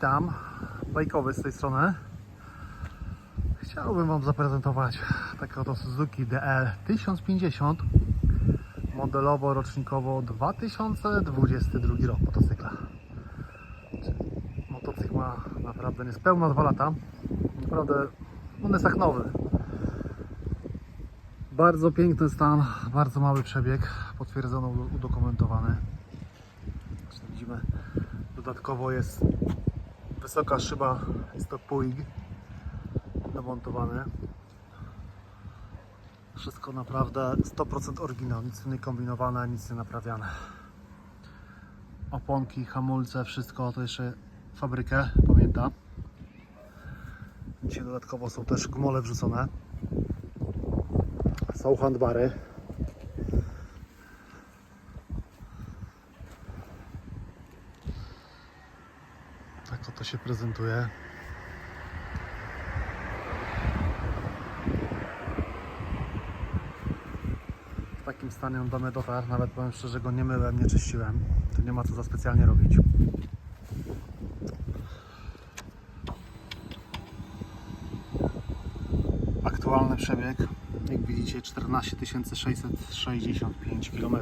witam. Bajkowy z tej strony. Chciałbym Wam zaprezentować taką oto Suzuki DL 1050 modelowo rocznikowo 2022 rok motocykla. Motocykl ma naprawdę niespełna 2 lata. Naprawdę on jest jak nowy. Bardzo piękny stan, bardzo mały przebieg, potwierdzono, udokumentowany. Widzimy, dodatkowo jest wysoka szyba, jest to Puig domontowane. Wszystko naprawdę 100% oryginał, nic nie kombinowane, nic nie naprawiane. Oponki, hamulce, wszystko to jeszcze fabrykę, pamięta. Dzisiaj dodatkowo są też gmole wrzucone. Są handbary. Tak oto się prezentuje. W takim stanie on do mnie dotarł. Nawet powiem szczerze, go nie myłem, nie czyściłem. To nie ma co za specjalnie robić. Aktualny przebieg, jak widzicie, 14 665 km.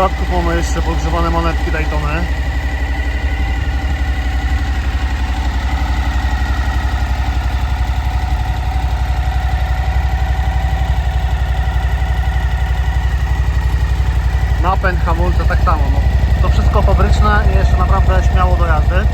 Dodatku mamy jeszcze podgrzewane monetki Daytony. Napęd, hamulce tak samo. No, to wszystko fabryczne i jeszcze naprawdę śmiało do jazdy.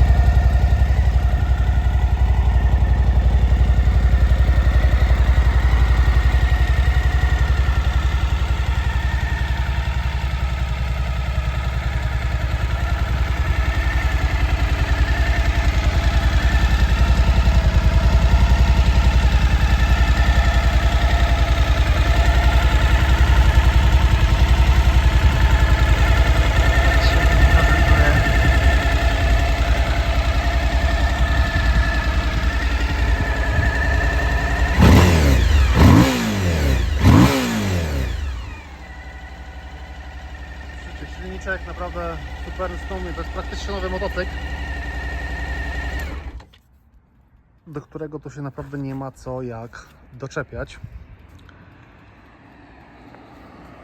Świetnie prezentuje. Silniczek naprawdę super stumny, to jest praktycznie nowy motocykl do którego to się naprawdę nie ma co jak doczepiać.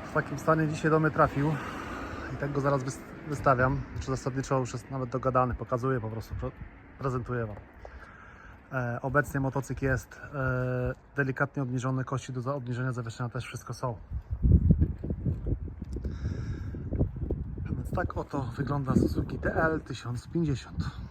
W takim stanie dzisiaj do mnie trafił i tak go zaraz wys- wystawiam. Czy zasadniczo już jest nawet dogadany, pokazuję po prostu, pre- prezentuję Wam. E, obecnie motocykl jest e, delikatnie obniżony, kości do obniżenia zawieszenia też wszystko są. Tak oto wygląda Suzuki TL 1050.